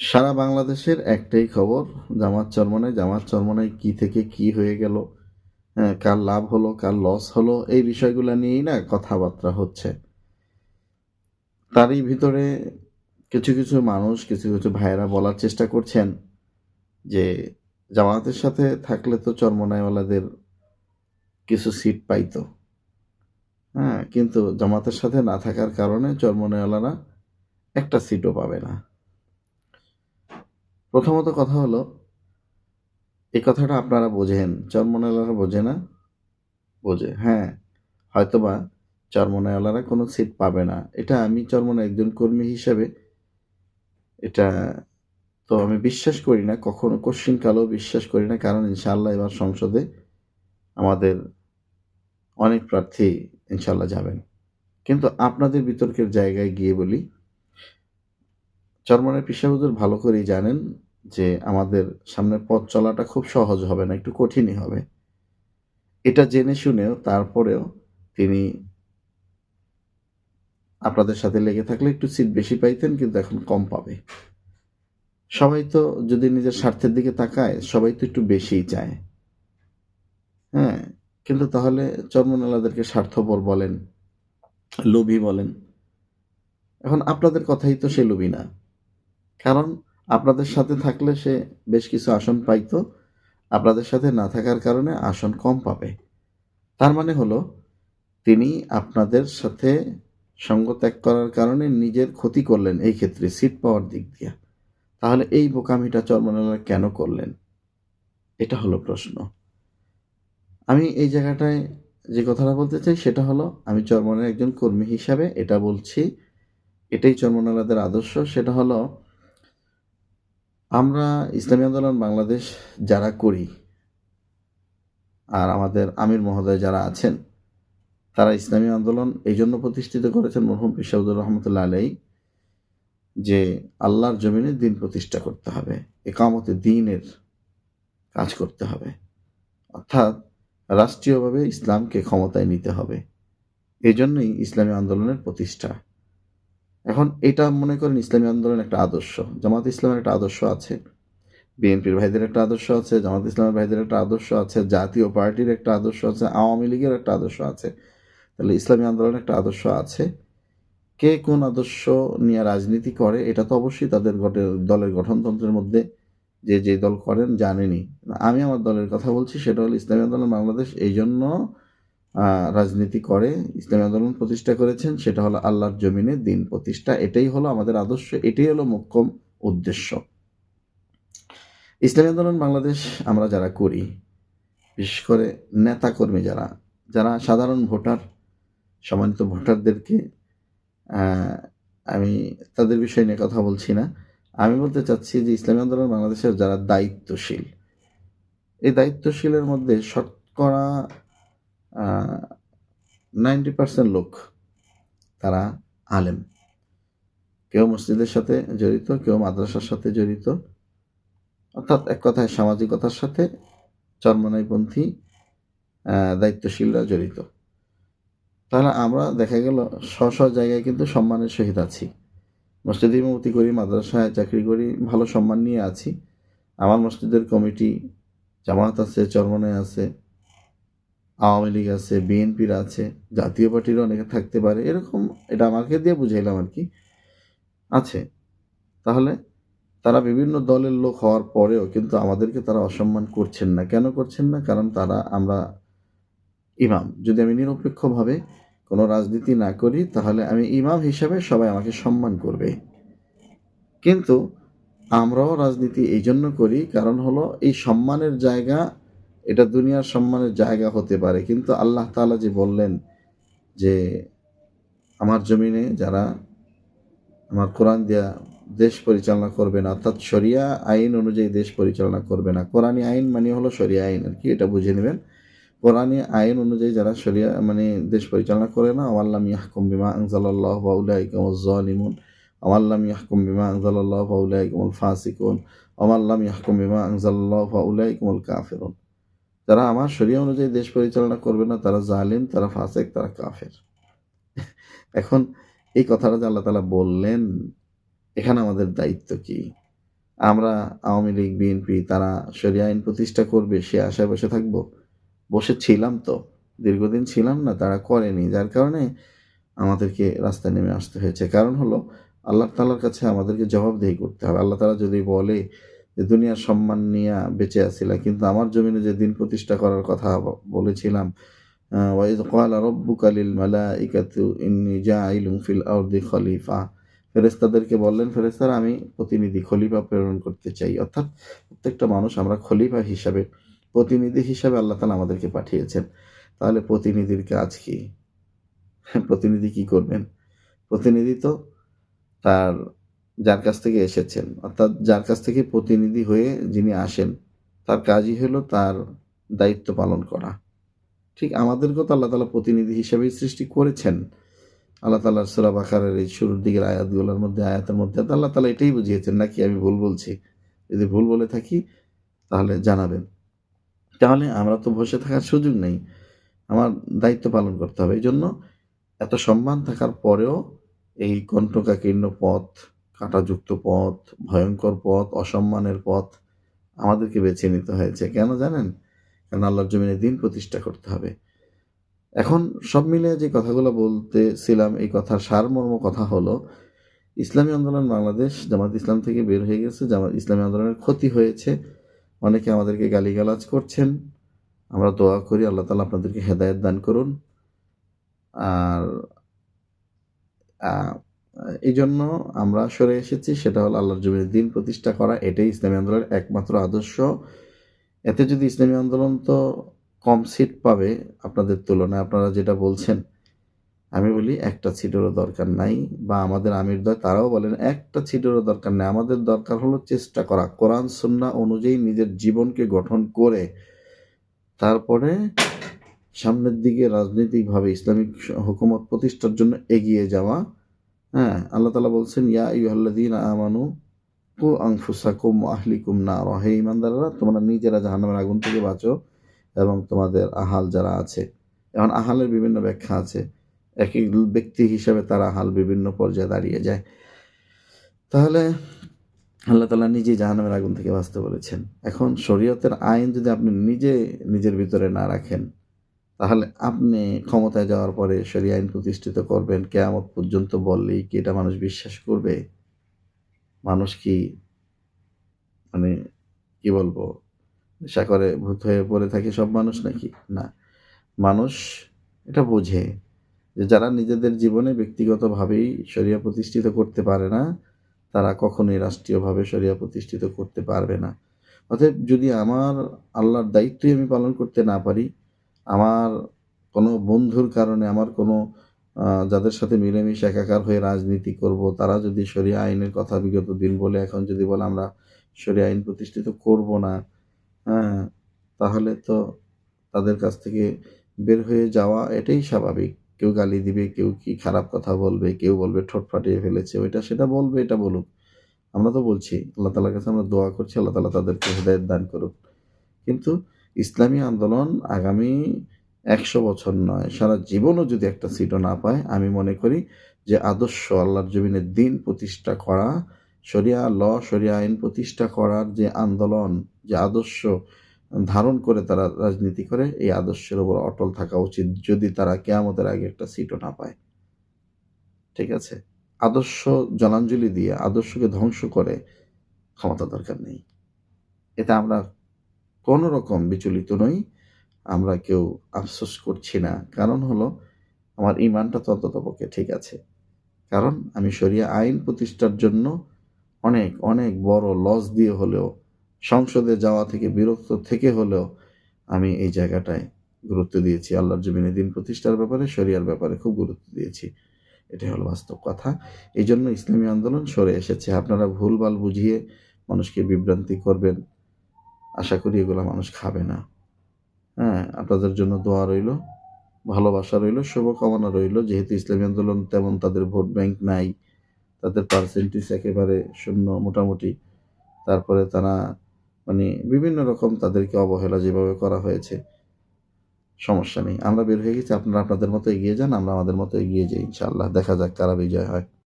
সারা বাংলাদেশের একটাই খবর, জামাত চরমনায় জামাত চরমনায় কি থেকে কি হয়ে গেল? হ্যাঁ কার লাভ হলো, কার লস হলো, এই বিষয়গুলো নিয়েই না কথাবার্তা হচ্ছে। তারই ভিতরে কিছু কিছু মানুষ, কিছু কিছু ভাইয়েরা বলার চেষ্টা করছেন যে জামাতের সাথে থাকলে তো চরমনাইওয়ালাদের কিছু সিট পাইতো। হ্যাঁ কিন্তু জামাতের সাথে না থাকার কারণে চরমনাইওয়ালারা একটা সিটও পাবে না। প্রথমত কথা হলো এই কথাটা আপনারা বোঝেন চরমনাইওয়ালারা বোঝে না? বোঝে হ্যাঁ। হয়তোবা চরমনাইওয়ালারা কোনো সিট পাবে না। এটা আমি চরমনা একজন কর্মী হিসেবে, এটা তো আমি বিশ্বাস করি না, কখনো কোশ্চিন কালেও বিশ্বাস করি না, কারণ ইনশাআল্লাহ এবার সংসদে আমাদের অনেক প্রার্থী ইনশাল্লাহ যাবেন। কিন্তু আপনাদের বিতর্কের জায়গায় গিয়ে বলি, চরমনের পেশাবুদুর ভালো করেই জানেন যে আমাদের সামনে পথ চলাটা খুব সহজ হবে না, একটু কঠিনই হবে। এটা জেনে শুনেও তারপরেও তিনি আপনাদের সাথে লেগে থাকলে একটু সিট বেশি পাইতেন, কিন্তু এখন কম পাবে। সবাই তো যদি নিজের স্বার্থের দিকে তাকায়, সবাই তো একটু বেশিই চায়। হ্যাঁ কিন্তু তাহলে চর্মনালাদেরকে স্বার্থপর বলেন, লোভী বলেন। এখন আপনাদের কথাই তো সে লোভী না। কারণ আপনাদের সাথে থাকলে সে বেশ কিছু আসন পাইতো। আপনাদের সাথে না থাকার কারণে আসন কম পাবে। তার মানে হলো, তিনি আপনাদের সাথে সঙ্গ ত্যাগ করার কারণে নিজের ক্ষতি করলেন এই ক্ষেত্রে সিট পাওয়ার দিক দিয়ে। তাহলে এই বোকামিটা চর্মনালা কেন করলেন? এটা হলো প্রশ্ন। আমি এই জায়গাটায় যে কথাটা বলতে চাই সেটা হলো, আমি চর্মনের একজন কর্মী হিসাবে এটা বলছি, এটাই চর্মনালাদের আদর্শ, সেটা হলো আমরা ইসলামী আন্দোলন বাংলাদেশ যারা করি আর আমাদের আমির মহোদয় যারা আছেন, তারা ইসলামী আন্দোলন এই জন্য প্রতিষ্ঠিত করেছেন মরহুম পিসাউদুর রহমতুল্লাহ আলাই যে আল্লাহর জমিনে দিন প্রতিষ্ঠা করতে হবে, একামতে দিনের কাজ করতে হবে। অর্থাৎ রাষ্ট্রীয়ভাবে ইসলামকে ক্ষমতায় নিতে হবে। এই জন্যই ইসলামী আন্দোলনের প্রতিষ্ঠা। এখন এটা মনে করেন ইসলামী আন্দোলন একটা আদর্শ। জামাত ইসলামের একটা আদর্শ আছে, বিএনপির ভাইদের একটা আদর্শ আছে, জামাত ইসলামের ভাইদের একটা আদর্শ আছে, জাতীয় পার্টির একটা আদর্শ আছে, আওয়ামী লীগের একটা আদর্শ আছে। তাহলে ইসলামী আন্দোলনের একটা আদর্শ আছে। কে কোন আদর্শ নিয়ে রাজনীতি করে, এটা তো অবশ্যই তাদের দলের গঠনতন্ত্রের মধ্যে যে যে দল করেন জানেনি আমি আমার দলের কথা বলছি, সেটা হলো ইসলামী আন্দোলন বাংলাদেশ, এই জন্য রাজনীতি করে, ইসলামী আন্দোলন প্রতিষ্ঠা করেছেন, সেটা হলো আল্লাহর জমিনে দিন প্রতিষ্ঠা। এটাই হলো আমাদের আদর্শ, এটাই হলো মোক্ষম উদ্দেশ্য। ইসলামী আন্দোলন বাংলাদেশ আমরা যারা করি, বিশেষ করে নেতাকর্মী যারা যারা সাধারণ ভোটার, সম্মানিত ভোটারদেরকে আমি তাদের বিষয় নিয়ে কথা বলছি না। আমি বলতে চাচ্ছি যে ইসলামী আন্দোলন বাংলাদেশের যারা দায়িত্বশীল, এই দায়িত্বশীলের মধ্যে শতকরা নাইনটি পার্সেন্ট লোক তারা আলেম। কেউ মসজিদের সাথে জড়িত, কেউ মাদ্রাসার সাথে জড়িত। অর্থাৎ এক কথায় সামাজিকতার সাথে চর্মনাইপন্থী দায়িত্বশীলরা জড়িত। তাহলে আমরা দেখা গেল স্ব স্ব জায়গায় কিন্তু সম্মানের সহিত আছি। মসজিদে ইমামতি করি, মাদ্রাসায় চাকরি করি, ভালো সম্মান নিয়ে আছি। আমার মসজিদের কমিটি জামাত আছে, চরমনায় আছে। আওয়ামী লীগ আছে, বিএনপির আছে, জাতীয় পার্টিরও অনেকে থাকতে পারে। এরকম এটা আমাকে দিয়ে বুঝাইলাম আর কি। আছে। তাহলে তারা বিভিন্ন দলের লোক হওয়ার পরেও কিন্তু আমাদেরকে তারা অসম্মান করছেন না। কেন করছেন না? কারণ তারা আমরা ইমাম। যদি আমি নিরপেক্ষভাবে কোনো রাজনীতি না করি, তাহলে আমি ইমাম হিসাবে সবাই আমাকে সম্মান করবে। কিন্তু আমরাও রাজনীতি এই জন্য করি, কারণ হলো এই সম্মানের জায়গা এটা দুনিয়ার সম্মানের জায়গা হতে পারে। কিন্তু আল্লাহ তালা যে বললেন যে, আমার জমিনে যারা আমার কোরআন দেয়া দেশ পরিচালনা করবে না, অর্থাৎ শরিয়া আইন অনুযায়ী দেশ পরিচালনা করবে না। কোরআনী আইন মানে হলো শরিয়া আইন আর কি, এটা বুঝে নেবেন। কোরআনী আইন অনুযায়ী যারা শরিয়া মানে দেশ পরিচালনা করে না আমাল্লাম ইয়াহকুম বিমা আনজালাল্লাহ বাউলাইকুমুজ্জালিমুন আমাল্লাম ইয়াহকুম বিমা আনজালাল্লাহ বাউলাইকুমুল ফাসিকুন আমাল্লাম ইয়াহকুম বিমা আনজালাল্লাহ বাউলাইকুমুল কাফিরুন। যারা আমার শরিয়া অনুযায়ী দেশ পরিচালনা করবে না, তারা জালিম, তারা ফাসেক, তারা কাফের। এখন এই কথাটা যে আল্লাহ তালা বললেন, এখানে আমাদের দায়িত্ব কি? আমরা আওয়ামী লীগ, বিএনপি, তারা সরিয়া আইন প্রতিষ্ঠা করবে, সে আশায় বসে থাকব? বসে ছিলাম তো, দীর্ঘদিন ছিলাম না, তারা করেনি, যার কারণে আমাদেরকে রাস্তায় নেমে আসতে হয়েছে। কারণ হলো, আল্লাহ তালার কাছে আমাদেরকে জবাবদেহি করতে হবে। আল্লাহ তালা যদি বলে যে দুনিয়ার সম্মান নিয়ে বেঁচে আসিলা। কিন্তু আমার জমিনে যে দিন প্রতিষ্ঠা করার কথা বলেছিলাম ওয়াইদ ক্বালা রব্বুকা লিল মালাইকাতু ইন্নী জাইলুম ফিল আরদি খলিফা। ফেরেশতাদেরকে বললেন, ফেরেশতারা, আমি প্রতিনিধি, খলিফা প্রেরণ করতে চাই। অর্থাৎ প্রত্যেকটা মানুষ আমরা খলিফা হিসাবে, প্রতিনিধি হিসাবে আল্লাহ তালা আমাদেরকে পাঠিয়েছেন। তাহলে প্রতিনিধির কাজ কি? প্রতিনিধি কি করবেন? প্রতিনিধি তো তার যার কাছ থেকে এসেছেন, অর্থাৎ যার কাছ থেকে প্রতিনিধি হয়ে যিনি আসেন, তার কাজই হলো তার দায়িত্ব পালন করা। ঠিক আমাদেরকেও তো আল্লাহ তালা প্রতিনিধি হিসেবেই সৃষ্টি করেছেন। আল্লাহ তালার সুরা বাকারের এই শুরুর দিকের আয়াতগুলোর মধ্যে, আয়াতের মধ্যে আল্লাহ তালা এটাই বুঝিয়েছেন, নাকি আমি ভুল বলছি? যদি ভুল বলে থাকি, তাহলে জানাবেন। তাহলে আমরা তো বসে থাকার সুযোগ নেই। আমার দায়িত্ব পালন করতে হবে। এই জন্য এত সম্মান থাকার পরেও এই কণ্ঠকাকীর্ণ পথ কাঁটাযুক্ত পথ, ভয়ঙ্কর পথ, অসম্মানের পথ আমাদেরকে বেছে নিতে হয়েছে। কেন জানেন? কারণ আল্লাহর জমিনে দিন প্রতিষ্ঠা করতে হবে। এখন সব মিলে যে কথাগুলো বলতেছিলাম, এই কথার সারমর্ম কথা হলো, ইসলামী আন্দোলন বাংলাদেশ, জামাত ইসলাম থেকে বের হয়ে গেছে। জামাত ইসলামী আন্দোলনের ক্ষতি হয়েছে। অনেকে আমাদেরকে গালিগালাজ করছেন। আমরা দোয়া করি, আল্লাহ তালা আপনাদেরকে হেদায়েত দান করুন। আর এই জন্য আমরা সরে এসেছি, সেটা হলো আল্লাহর জমির দিন প্রতিষ্ঠা করা, এটাই ইসলামী আন্দোলনের একমাত্র আদর্শ। এতে যদি ইসলামী আন্দোলন তো কম সিট পাবে আপনাদের তুলনায়, আপনারা যেটা বলছেন, আমি বলি একটা সিটেরও দরকার নাই, বা আমাদের আমির দয় তারাও বলেন একটা সিটেরও দরকার নেই। আমাদের দরকার হলো চেষ্টা করা, কোরআন সুন্না অনুযায়ী নিজের জীবনকে গঠন করে, তারপরে সামনের দিকে রাজনৈতিকভাবে ইসলামিক হুকুমত প্রতিষ্ঠার জন্য এগিয়ে যাওয়া হ্যাঁ আল্লাহ তালা বলছেন, ইয়া ইউহাল্লাদিন আমানু কু আংফুসাকুম আহলিকুম না হে ইমানদাররা তোমরা নিজেরা জাহান্নামের আগুন থেকে বাঁচো এবং তোমাদের আহাল যারা আছে, এখন আহালের বিভিন্ন ব্যাখ্যা আছে, এক এক ব্যক্তি হিসাবে তার আহাল বিভিন্ন পর্যায়ে দাঁড়িয়ে যায়। তাহলে আল্লাহ তালা নিজে জাহান্নামের আগুন থেকে বাঁচতে বলেছেন। এখন শরীয়তের আইন যদি আপনি নিজে, নিজের ভিতরে না রাখেন তাহলে আপনি ক্ষমতায় যাওয়ার পরে শরী আইন প্রতিষ্ঠিত করবেন, কেয়ামত পর্যন্ত বললেই কি এটা মানুষ বিশ্বাস করবে? মানুষ কি মানে কি বলব, নেশা করে, ভূত হয়ে পড়ে থাকে সব মানুষ নাকি? না। মানুষ এটা বোঝে যে যারা নিজেদের জীবনে ব্যক্তিগতভাবেই শরিয়া প্রতিষ্ঠিত করতে পারে না, তারা কখনোই রাষ্ট্রীয়ভাবে শরিয়া প্রতিষ্ঠিত করতে পারবে না। অতএব যদি আমার আল্লাহর দায়িত্বই আমি পালন করতে না পারি আমার কোনো বন্ধুর কারণে, আমার কোনো যাদের সাথে মিলেমিশে একাকার হয়ে রাজনীতি করব, তারা যদি শরিয়া আইনের কথা বিগত দিন বলে এখন যদি বলে আমরা শরিয়া আইন প্রতিষ্ঠিত করব না হ্যাঁ তাহলে তো তাদের কাছ থেকে বের হয়ে যাওয়া এটাই স্বাভাবিক। কেউ গালি দিবে, কেউ কি খারাপ কথা বলবে, কেউ বলবে ঠোঁট ফাটিয়ে ফেলেছে, ওইটা সেটা বলবে, এটা বলুক। আমরা তো বলছি, আল্লাহ তালার কাছে আমরা দোয়া করছি, আল্লাহ তালা তাদেরকে হৃদায়ত দান করুক। কিন্তু ইসলামী আন্দোলন আগামী একশো বছর নয়। সারা জীবনও যদি একটা সিটও না পায়, আমি মনে করি যে আদর্শ আল্লাহর জমিনের দিন প্রতিষ্ঠা করা, শরিয়া, ল, শরিয়া আইন প্রতিষ্ঠা করার যে আন্দোলন, যে আদর্শ ধারণ করে তারা রাজনীতি করে, এই আদর্শের উপর অটল থাকা উচিত যদি তারা কেয়ামতের আগে একটা সিটও না পায়। ঠিক আছে? আদর্শ জলাঞ্জলি দিয়ে, আদর্শকে ধ্বংস করে ক্ষমতা দরকার নেই। এটা আমরা কোনো রকম বিচলিত নই। আমরা কেউ আফসোস করছি না। কারণ হলো, আমার ইমানটা ততপক্ষে ঠিক আছে। কারণ আমি শরিয়া আইন প্রতিষ্ঠার জন্য অনেক অনেক বড় লস দিয়ে হলেও, সংসদে যাওয়া থেকে বিরক্ত থেকে হলেও আমি এই জায়গাটায় গুরুত্ব দিয়েছি। আল্লাহর জমিনে দিন প্রতিষ্ঠার ব্যাপারে, শরিয়ার ব্যাপারে খুব গুরুত্ব দিয়েছি। এটাই হলো বাস্তব কথা। এই জন্য ইসলামী আন্দোলন সরে এসেছে। আপনারা ভুলভাল বুঝিয়ে মানুষকে বিভ্রান্তি করবেন। আশা করি এগুলো মানুষ খাবে না। হ্যাঁ আপনাদের জন্য দোয়া রইল, ভালোবাসা রইল, শুভকামনা রইল। যেহেতু ইসলামী আন্দোলন তেমন তাদের ভোট ব্যাংক নাই, তাদের পার্সেন্টেজ একেবারে শূন্য মোটামুটি। তারপরে তারা মানে বিভিন্ন রকম তাদেরকে অবহেলা যেভাবে করা হয়েছে, সমস্যা নেই। আমরা বের হয়ে গেছি, আপনারা আপনাদের মতো এগিয়ে যান, আমরা আমাদের মতো এগিয়ে যাই, ইনশাআল্লাহ। দেখা যাক কারা বিজয় হয়।